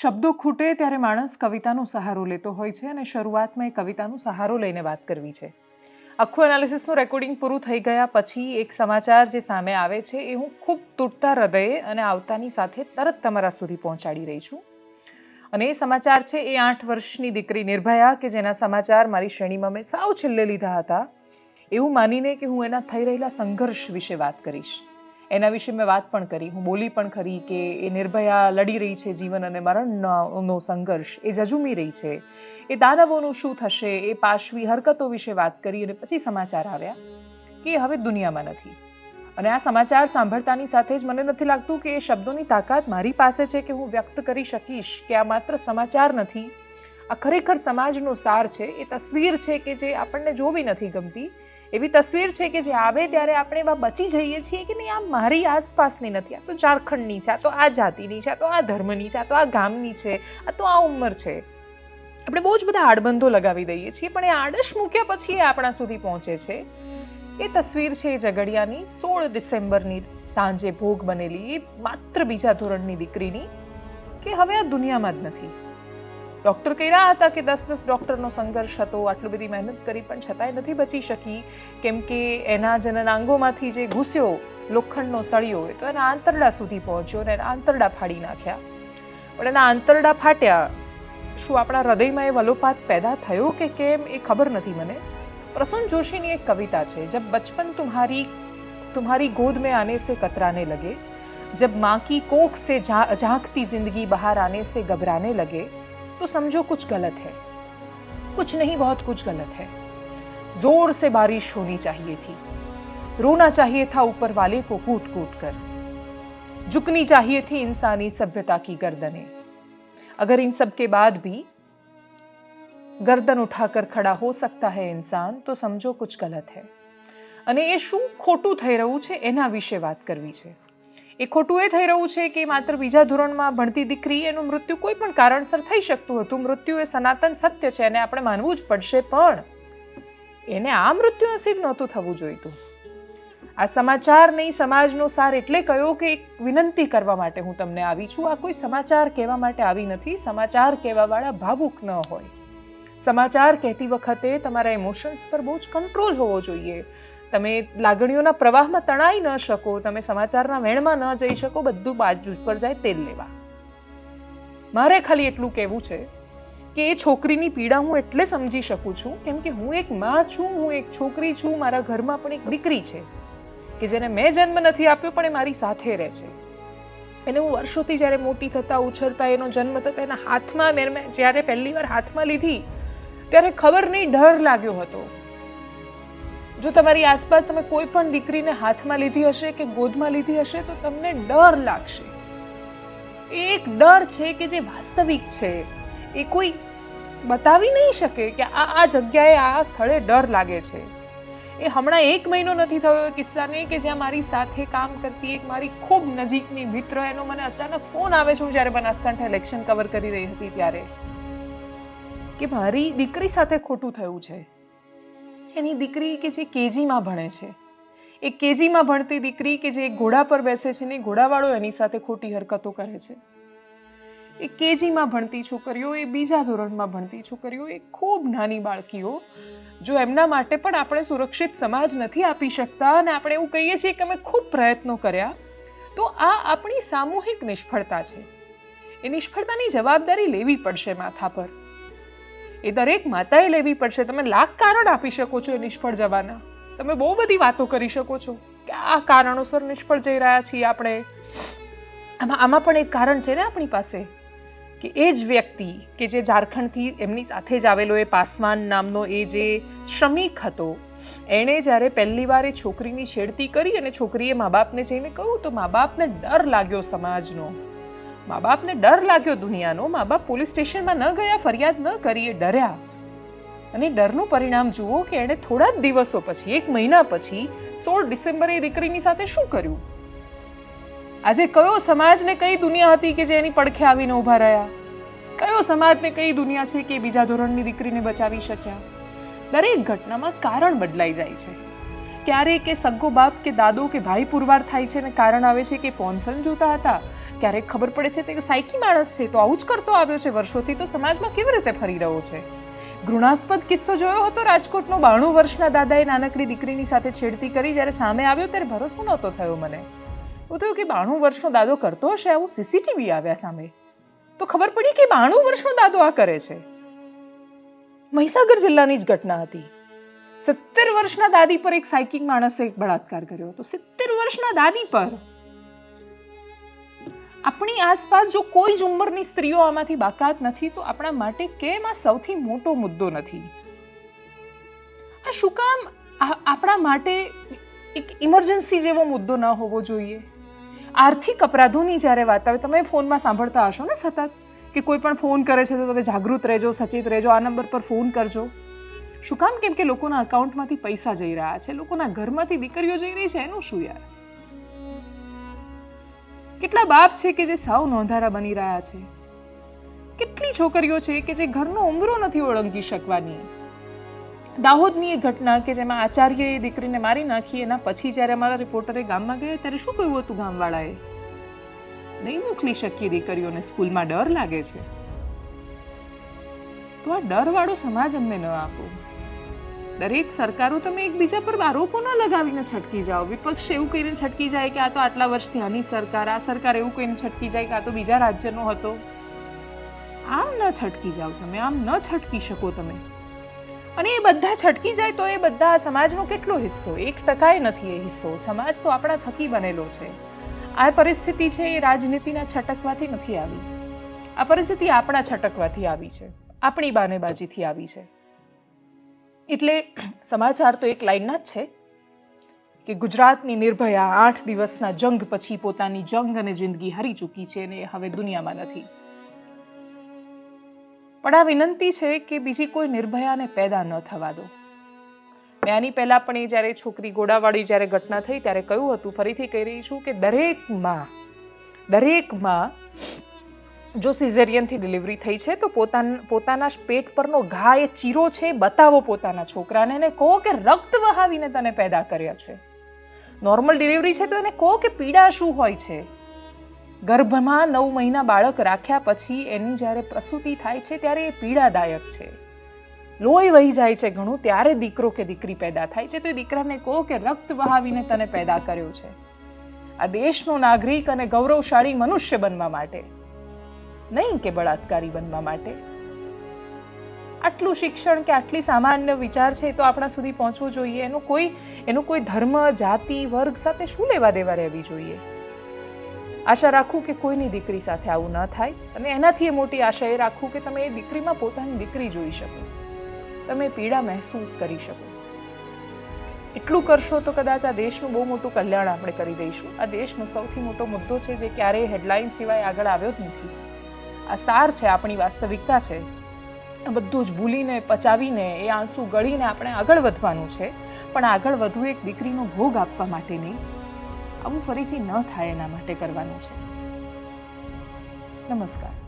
શબ્દો ખૂટે ત્યારે માણસ કવિતાનો સહારો લેતો હોય છે અને શરૂઆતમાં એ કવિતાનો સહારો લઈને વાત કરવી છે. આખું એનાલિસિસનું રેકોર્ડિંગ પૂરું થઈ ગયા પછી એક સમાચાર જે સામે આવે છે એ હું ખૂબ તૂટતા હૃદયે અને આવતાની સાથે તરત તમારા સુધી પહોંચાડી રહી છું. અને એ સમાચાર છે એ આઠ વર્ષની દીકરી નિર્ભયા કે જેના સમાચાર મારી શ્રેણીમાં મેં સાવ છેલ્લે લીધા હતા. એવું માનીને કે હું એના થઈ રહેલા સંઘર્ષ વિશે વાત કરીશ. એના વિશે મેં વાત પણ કરી. હું બોલી પણ ખરી કે એ નિર્ભયા લડી રહી છે જીવન અને મરણનો સંઘર્ષ. એ જજુમી રહી છે. એ દાનવોનું શું થશે? એ પાશવી હરકતો વિશે વાત કરી અને પછી સમાચાર આવ્યા કે હવે દુનિયામાં નથી. અને આ સમાચાર સાંભળતાની સાથે જ મને નથી લાગતું કે એ શબ્દોની તાકાત મારી પાસે છે કે હું વ્યક્ત કરી શકીશ કે આ માત્ર સમાચાર નથી. આ ખરેખર સમાજનો સાર છે. એ તસવીર છે કે જે આપણને જોવી નથી ગમતી. એવી તસવીર છે કે જે આવે ત્યારે આપણે એવા બચી જઈએ છીએ કે નહીં? આ મારી આસપાસની નથી. આ તો ઝારખંડની છે, આ તો આ જાતિની છે, આ તો આ ધર્મની છે, આ તો આ ગામની છે, આ તો આ ઉંમર છે. આપણે બહુ જ બધા આડબંધો લગાવી દઈએ છીએ, પણ એ આડશ મૂક્યા પછી એ આપણા સુધી પહોંચે છે. એ તસવીર છે ઝઘડિયાની સોળ ડિસેમ્બરની સાંજે ભોગ બનેલી માત્ર બીજા ધોરણની દીકરીની, કે હવે આ દુનિયામાં જ નથી. ડૉક્ટર કહી રહ્યા હતા કે દસ દસ ડૉક્ટરનો સંઘર્ષ હતો આટલી બધી મહેનત કરી પણ છતાંય નથી બચી શકી કેમ કે એના જનનાંગોમાંથી જે ઘૂસ્યો લોખંડનો સળિયો એ તો એના આંતરડા સુધી પહોંચ્યો અને એના આંતરડા ફાડી નાખ્યા પણ એના આંતરડા ફાટ્યા શું આપણા હૃદયમાં એ વલોપાત પેદા થયો કે કેમ એ ખબર નથી મને પ્રસન્ન જોશીની એક કવિતા છે જબ બચપન તુમ્હારી तुम्हारी गोद में आने से कतराने लगे जब माँ की कोख से झा- झांकती जिंदगी बाहर आने से घबराने लगे तो समझो कुछ गलत है कुछ नहीं बहुत कुछ गलत है जोर से बारिश होनी चाहिए थी रोना चाहिए था ऊपर वाले को कूट कूट कर झुकनी चाहिए थी इंसानी सभ्यता की गर्दनें अगर इन सब के बाद भी गर्दन उठाकर खड़ा हो सकता है इंसान तो समझो कुछ गलत है અને એ શું ખોટું થઈ રહ્યું છે એના વિશે વાત કરવી છે એ ખોટું એ થઈ રહ્યું છે કે માત્ર બીજા ધોરણમાં ભણતી દીકરી એનું મૃત્યુ કોઈ પણ કારણસર થઈ શકતું હતું. મૃત્યુ એ સનાતન સત્ય છે અને આપણે માનવું જ પડશે પણ એને આ મૃત્યુ નસીબ નહોતું થવું જોઈતું. આ સમાચાર નહીં, સમાજનો સાર એટલે કયો કે એક વિનંતી કરવા માટે હું તમને આવી છું. આ કોઈ સમાચાર કહેવા માટે આવી નથી. સમાચાર કહેવાવાળા ભાવુક ન હોય. સમાચાર કહેતી વખતે તમારા ઇમોશન્સ પર બહુ જ કંટ્રોલ હોવો જોઈએ. તમે લાગણીઓના પ્રવાહમાં તણાઈ ન શકો, તમે સમાચારના વેણમાં ન જઈ શકો, બધું બાજુ પર જાય તેલ લેવા. મારે ખાલી એટલું કહેવું છે કે એ છોકરીની પીડા હું એટલે સમજી શકું છું, કેમ કે હું એક માં છું, હું એક છોકરી છું, મારા ઘરમાં પણ એક દીકરી છે, કે જેને મેં જન્મ નથી આપ્યો, પણ એ મારી સાથે રહે છે. એને હું વર્ષોથી જ્યારે મોટી થતા, ઉછરતા, એનો જન્મ થતા, એના હાથમાં મેં જ્યારે પહેલી વાર હાથમાં લીધી, ત્યારે ખબર નહીં, ડર લાગ્યો હતો. જો તમારી આસપાસ તમે કોઈ પણ દીકરીને હાથમાં લીધી હશે કે ગોદમાં લીધી હશે, તો તમને ડર લાગશે. એક ડર છે કે જે વાસ્તવિક છે, એ કોઈ બતાવી નહીં શકે કે આ આ જગ્યાએ, આ સ્થળે ડર લાગે છે. એ હમણાં એક મહિનો નથી થયો એ કિસ્સાને કે જ્યાં મારી સાથે કામ કરતી એક મારી ખૂબ નજીકની મિત્ર, એનો મને અચાનક ફોન આવે છે હું જ્યારે બનાસકાંઠા ઇલેક્શન કવર કરી રહી હતી ત્યારે, કે મારી દીકરી સાથે ખોટું થયું છે. એની દીકરી કે જે કેજીમાં ભણે છે. એ કેજીમાં ભણતી દીકરી કે જે ઘોડા પર બેસે છે ને ઘોડાવાળો એની સાથે ખોટી હરકતો કરે છે. એ કેજીમાં ભણતી છોકરીઓ, એ બીજા ધોરણમાં ભણતી છોકરીઓ, એ ખૂબ નાની બાળકીઓ, જો એમના માટે પણ આપણે સુરક્ષિત સમાજ નથી આપી શકતા અને આપણે એવું કહીએ છીએ કે અમે ખૂબ પ્રયત્નો કર્યા, તો આ આપણી સામૂહિક નિષ્ફળતા છે. એ નિષ્ફળતાની જવાબદારી લેવી પડશે માથા પર. એ દરેક માતાએ લેવી પડશે. તમે લાખ કારણ આપી શકો છો એ નિષ્ફળ જવાના. તમે બહુ બધી વાતો કરી શકો છો કે આ કારણોસર નિષ્ફળ જઈ રહ્યા છીએ આપણે. આમાં આમાં પણ એક કારણ છે ને આપણી પાસે કે એ જ વ્યક્તિ કે જે ઝારખંડથી એમની સાથે જ આવેલો એ પાસવાન નામનો એ જે શ્રમિક હતો, એણે જ્યારે પહેલી વાર એ છોકરીની છેડતી કરી અને છોકરીએ મા બાપને જઈને કહ્યું, તો મા બાપને ડર લાગ્યો સમાજનો. મા બાપને ડર લાગ્યો દુનિયાનો. મા બાપ પોલીસ સ્ટેશનમાં ન ગયા, ફરિયાદ ન કરીએ ડર્યા. અને ડરનું પરિણામ જુઓ કે એણે થોડા જ દિવસો પછી, એક મહિના પછી, સોળ ડિસેમ્બરે એ દીકરીની સાથે શું કર્યું? આજે કયો સમાજને કઈ દુનિયા હતી કે જે એની પડખે આવીને ઊભા રહ્યા? કયો સમાજને કઈ દુનિયા છે કે બીજા ધોરણની દીકરીને બચાવી શક્યા? દરેક ઘટનામાં કારણ બદલાઈ જાય છે. ક્યારેક કે સગ્ગો બાપ કે દાદો કે ભાઈ પુરવાર થાય છે ને કારણ આવે છે કે પોન ફિલ્મ જોતા હતા. ક્યારેક ખબર પડે છે, તો સાયકી માણસ છે, તો આવું જ કરતો આવ્યો છે. વર્ષોથી તો સમાજમાં કેવી રીતે ફરી રહ્યો છે? ઘૃણાસ્પદ કિસ્સો જોયો હતો રાજકોટનો બાણું વર્ષના દાદાએ નાનકડી દીકરીની સાથે છેડતી કરી, જ્યારે સામે આવ્યો ત્યારે ભરોસો નહોતો થયો મને. એવું થયું કે બાણું વર્ષનો દાદો કરતો હશે, આવું સીસીટીવી આવ્યા સામે. તો ખબર પડી કે બાણું વર્ષનો દાદો આ કરે છે. મહીસાગર જિલ્લાની જ ઘટના હતી. સિત્તેર વર્ષના દાદી પર એક સાયકિક માણસે એક બળાત્કાર કર્યો હતો. સિત્તેર વર્ષના દાદી પર આપણી આસપાસ જો કોઈ જ ઉંમરની સ્ત્રીઓ આમાંથી બાકાત નથી, તો આપણા માટે કેમ આ સૌથી મોટો મુદ્દો નથી? આ શું કામ? આપણા માટે એક ઇમરજન્સી જેવો મુદ્દો ન હોવો જોઈએ. આર્થિક અપરાધોની જ્યારે વાત આવે, તમે ફોનમાં સાંભળતા હશો ને સતત, કે કોઈ પણ ફોન કરે છે તો તમે જાગૃત રહેજો, સચેત રહેજો, આ નંબર પર ફોન કરજો. શું કામ? કેમ કે લોકોના અકાઉન્ટમાંથી પૈસા જઈ રહ્યા છે, લોકોના ઘરમાંથી દીકરીઓ જઈ રહી છે, એનું શું યાર? કેટલા બાપ છે કે જે સાવ નોંધારા બની રહ્યા છે? કેટલી છોકરીઓ છે કે જે ઘરનો ઉંબરો નથી ઓળંગી શકવાની? દાહોદની એ ઘટના કે જેમાં આચાર્યએ દીકરીને મારી નાખી, એના પછી જ્યારે અમારા રિપોર્ટરે ગામમાં ગયા ત્યારે શું કહ્યું હતું ગામવાળાએ? નહીં મોકલી શકીએ દીકરીઓને, સ્કૂલમાં ડર લાગે છે. તો આ ડરવાળો સમાજ અમને ન આપો. દરેક સરકારો તમે એકબીજા પર આરોપો ન લગાવીને છટકી જાઓ. વિપક્ષ એવું કહીને છટકી જાય કે આ તો આટલા વર્ષથી આની સરકાર, આ સરકાર એવું કહીને છટકી જાય કે આ તો બીજા રાજ્યનો હતો. આમ ન છટકી જાઓ તમે, આમ ન છટકી શકો તમે. અને એ બધા છટકી જાય તો એ બધા સમાજનો કેટલો હિસ્સો? એક ટકાએ નથી એ હિસ્સો. સમાજ તો આપણા થકી બનેલો છે. આ પરિસ્થિતિ છે એ રાજનીતિના છટકવાથી નથી આવી. આ પરિસ્થિતિ આપણા છટકવાથી આવી છે. આપણી બાનેબાજીથી આવી છે. એટલે સમાચાર તો એક લાઈનના જ છે કે ગુજરાતની નિર્ભયા આઠ દિવસના જંગ પછી પોતાની જંગ અને જિંદગી હારી ચૂકી છે અને હવે દુનિયામાં નથી. પણ આ વિનંતી છે કે બીજી કોઈ નિર્ભયાને પેદા ન થવા દો. મેં આની પહેલાં પણ એ જ્યારે છોકરી ગોડાવાળી જ્યારે ઘટના થઈ ત્યારે કહ્યું હતું, ફરીથી કહી રહી છું કે દરેકમાં દરેકમાં જો સિઝેરિયનથી ડિલિવરી થઈ છે, તો પોતાના પોતાના પેટ પરનો ઘા એ ચીરો છે, બતાવો પોતાના છોકરાને અને કહો કે રક્ત વહાવીને તને પેદા કર્યા છે. નોર્મલ ડિલિવરી છે તો એને કહો કે પીડા શું હોય છે? ગર્ભમાં નવ મહિના બાળક રાખ્યા પછી એની જ્યારે પ્રસૂતિ થાય છે, ત્યારે એ પીડાદાયક છે. લોહી વહી જાય છે ઘણું, ત્યારે દીકરો કે દીકરી પેદા થાય છે, તો એ દીકરાને કહો કે રક્ત વહાવીને તને પેદા કર્યો છે. આ દેશનો નાગરિક અને ગૌરવશાળી મનુષ્ય બનવા માટે. નહીં કે બળાત્કારી બનવા માટે? આટલું શિક્ષણ કે આટલી સામાન્ય વિચાર છે તો આપણા સુધી પહોંચવું જોઈએ. એનું કોઈ એનું કોઈ ધર્મ, જાતિ, વર્ગ સાથે શું લેવા દેવા રહેવી જોઈએ? આશા રાખું કે કોઈની દીકરી સાથે આવું ન થાય અને એનાથી એ મોટી આશા એ રાખું કે તમે એ દીકરીમાં પોતાની દીકરી જોઈ શકો. તમે પીડા મહેસૂસ કરી શકો. એટલું કરશો તો કદાચ આ દેશનું બહુ મોટું કલ્યાણ આપણે કરી દઈશું. આ દેશનો સૌથી મોટો મુદ્દો છે જે ક્યારેય હેડલાઇન સિવાય આગળ આવ્યો જ નથી. આ સાર છે, આપણી વાસ્તવિકતા છે. આ બધું જ ભૂલીને, પચાવીને, એ આંસુ ગળીને આપણે આગળ વધવાનું છે. પણ આગળ વધુ એક દીકરીનો ભોગ આપવા માટે નહીં. આવું ફરીથી ન થાય એના માટે કરવાનું છે. નમસ્કાર.